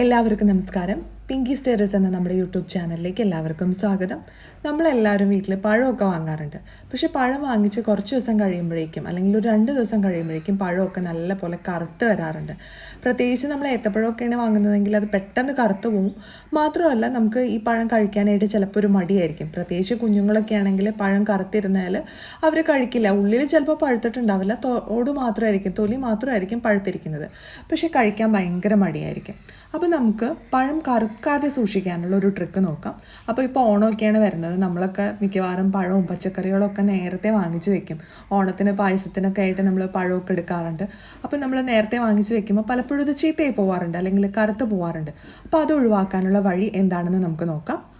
എല്ലാവർക്കും നമസ്കാരം. പിങ്കി സ്റ്റേറസ് എന്ന നമ്മുടെ യൂട്യൂബ് ചാനലിലേക്ക് എല്ലാവർക്കും സ്വാഗതം. നമ്മളെല്ലാവരും വീട്ടിൽ പഴമൊക്കെ വാങ്ങാറുണ്ട്. പക്ഷേ പഴം വാങ്ങിച്ച് കുറച്ച് ദിവസം കഴിയുമ്പോഴേക്കും അല്ലെങ്കിൽ ഒരു രണ്ട് ദിവസം കഴിയുമ്പോഴേക്കും പഴമൊക്കെ നല്ല പോലെ കറുത്ത് വരാറുണ്ട്. പ്രത്യേകിച്ച് നമ്മൾ ഏത്തപ്പഴമൊക്കെയാണ് വാങ്ങുന്നതെങ്കിൽ അത് പെട്ടെന്ന് കറുത്ത് പോവും. മാത്രമല്ല നമുക്ക് ഈ പഴം കഴിക്കാനായിട്ട് ചിലപ്പോൾ ഒരു മടിയായിരിക്കും. പ്രത്യേകിച്ച് കുഞ്ഞുങ്ങളൊക്കെ ആണെങ്കിൽ പഴം കറുത്തിരുന്നാൽ അവർ കഴിക്കില്ല. ഉള്ളിൽ ചിലപ്പോൾ പഴുത്തിട്ടുണ്ടാവില്ല. തോട് മാത്രമായിരിക്കും തൊലി മാത്രമായിരിക്കും പഴുത്തിരിക്കുന്നത്. പക്ഷേ കഴിക്കാൻ ഭയങ്കര മടിയായിരിക്കും. അപ്പോൾ നമുക്ക് പഴം കറുക്കാതെ സൂക്ഷിക്കാനുള്ള ഒരു ട്രിക്ക് നോക്കാം. അപ്പോൾ ഇപ്പോൾ ഓണമൊക്കെയാണ് വരുന്നത്. നമ്മളൊക്കെ മിക്കവാറും പഴവും പച്ചക്കറികളും ഒക്കെ നേരത്തെ വാങ്ങിച്ചു വെക്കും. ഓണത്തിന് പായസത്തിനൊക്കെ ആയിട്ട് നമ്മൾ പഴമൊക്കെ എടുക്കാറുണ്ട്. അപ്പോൾ നമ്മൾ നേരത്തെ വാങ്ങിച്ചു വെക്കുമ്പോൾ പലപ്പോഴും ഇത് ചീത്തയായി പോവാറുണ്ട്. അല്ലെങ്കിൽ കറുത്ത് പോവാറുണ്ട്. അപ്പോൾ അത് ഒഴിവാക്കാനുള്ള വഴി എന്താണെന്ന് നമുക്ക് നോക്കാം.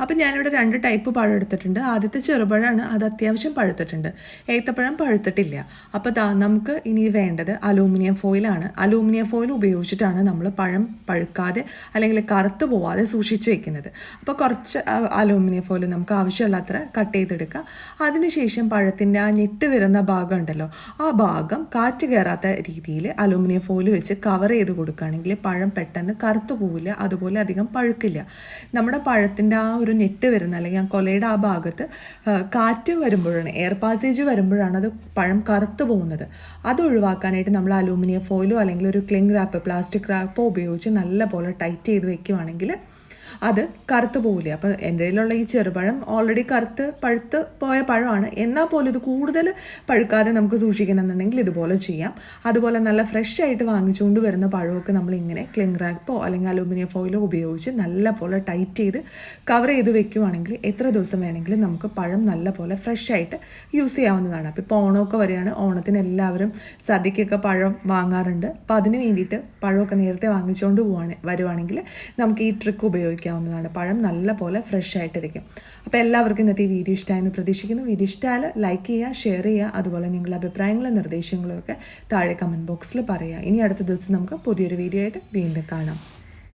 അപ്പം ഞാനിവിടെ രണ്ട് ടൈപ്പ് പഴം എടുത്തിട്ടുണ്ട് ആദ്യത്തെ ചെറുപഴമാണ് അത് അത്യാവശ്യം പഴുത്തിട്ടുണ്ട്. ഏത്തപ്പഴം പഴുത്തിട്ടില്ല. അപ്പോൾ ദാ നമുക്ക് ഇനി വേണ്ടത് അലൂമിനിയം ഫോയിലാണ് അലൂമിനിയം ഫോയിൽ ഉപയോഗിച്ചിട്ടാണ് നമ്മൾ പഴം പഴുക്കാതെ അല്ലെങ്കിൽ കറുത്ത് പോവാതെ സൂക്ഷിച്ച് വെക്കുന്നത്. അപ്പോൾ കുറച്ച് അലൂമിനിയം ഫോയിൽ നമുക്ക് ആവശ്യമുള്ളത്ര കട്ട് ചെയ്തെടുക്കുക അതിനുശേഷം പഴത്തിന്റെ ആ ഞെട്ട് വരുന്ന ഭാഗം ഉണ്ടല്ലോ ആ ഭാഗം കാറ്റ് കയറാത്ത രീതിയിൽ അലൂമിനിയം ഫോയിൽ വെച്ച് കവർ ചെയ്ത് കൊടുക്കുകയാണെങ്കിൽ പഴം പെട്ടെന്ന് കറുത്തു പോവില്ല അതുപോലെ അധികം പഴുക്കില്ല. നമ്മുടെ പഴത്തിന്റെ ആ ഒരു നെറ്റ് വരുന്ന അല്ലെങ്കിൽ ആ കൊലയുടെ ആ ഭാഗത്ത് കാറ്റ് വരുമ്പോഴാണ് എയർ പാസേജ് വരുമ്പോഴാണ് അത് പഴം കറുത്തു പോകുന്നത്. അത് ഒഴിവാക്കാനായിട്ട് നമ്മൾ അലൂമിനിയം ഫോയിലോ അല്ലെങ്കിൽ ഒരു ക്ലിങ് റാപ്പ് പ്ലാസ്റ്റിക് റാപ്പോ ഉപയോഗിച്ച് നല്ലപോലെ ടൈറ്റ് ചെയ്ത് വെക്കുവാണെങ്കിൽ അത് കറുത്ത് പോകില്ല അപ്പോൾ എന്റെ കയ്യിലുള്ള ഈ ചെറുപഴം ഓൾറെഡി കറുത്ത് പഴുത്ത് പോയ പഴമാണ്. എന്നാൽ പോലും ഇത് കൂടുതൽ പഴുക്കാതെ നമുക്ക് സൂക്ഷിക്കണമെന്നുണ്ടെങ്കിൽ ഇതുപോലെ ചെയ്യാം. അതുപോലെ നല്ല ഫ്രഷ് ആയിട്ട് വാങ്ങിച്ചുകൊണ്ട് വരുന്ന പഴമൊക്കെ നമ്മൾ ഇങ്ങനെ ക്ലിങ് റാപ്പോ അല്ലെങ്കിൽ അലൂമിനിയം ഫോയിലോ ഉപയോഗിച്ച് നല്ല പോലെ ടൈറ്റ് ചെയ്ത് കവർ ചെയ്ത് വെക്കുവാണെങ്കിൽ എത്ര ദിവസം വേണമെങ്കിലും നമുക്ക് പഴം നല്ല പോലെ ഫ്രഷ് ആയിട്ട് യൂസ് ചെയ്യാവുന്നതാണ്. അപ്പോൾ ഇപ്പോൾ ഓണമൊക്കെ വരികയാണ്. ഓണത്തിന് എല്ലാവരും സദ്യക്കൊക്കെ പഴം വാങ്ങാറുണ്ട്. അപ്പോൾ അതിന് വേണ്ടിയിട്ട് പഴമൊക്കെ നേരത്തെ വാങ്ങിച്ചുകൊണ്ട് പോവാണ് വരുവാണെങ്കിൽ നമുക്ക് ഈ ട്രിക്ക് ഉപയോഗിക്കാവുന്നതാണ് പഴം നല്ല പോലെ ഫ്രഷ് ആയിട്ടിരിക്കും അപ്പോൾ എല്ലാവർക്കും ഇന്നത്തെ ഈ വീഡിയോ ഇഷ്ടമായെന്ന് പ്രതീക്ഷിക്കുന്നു. വീഡിയോ ഇഷ്ടമായാൽ ലൈക്ക് ചെയ്യുക ഷെയർ ചെയ്യുക അതുപോലെ നിങ്ങളുടെ അഭിപ്രായങ്ങളും നിർദ്ദേശങ്ങളും ഒക്കെ താഴെ കമന്റ് ബോക്സിൽ പറയുക. ഇനി അടുത്ത ദിവസം നമുക്ക് പുതിയൊരു വീഡിയോ ആയിട്ട് വീണ്ടും കാണാം.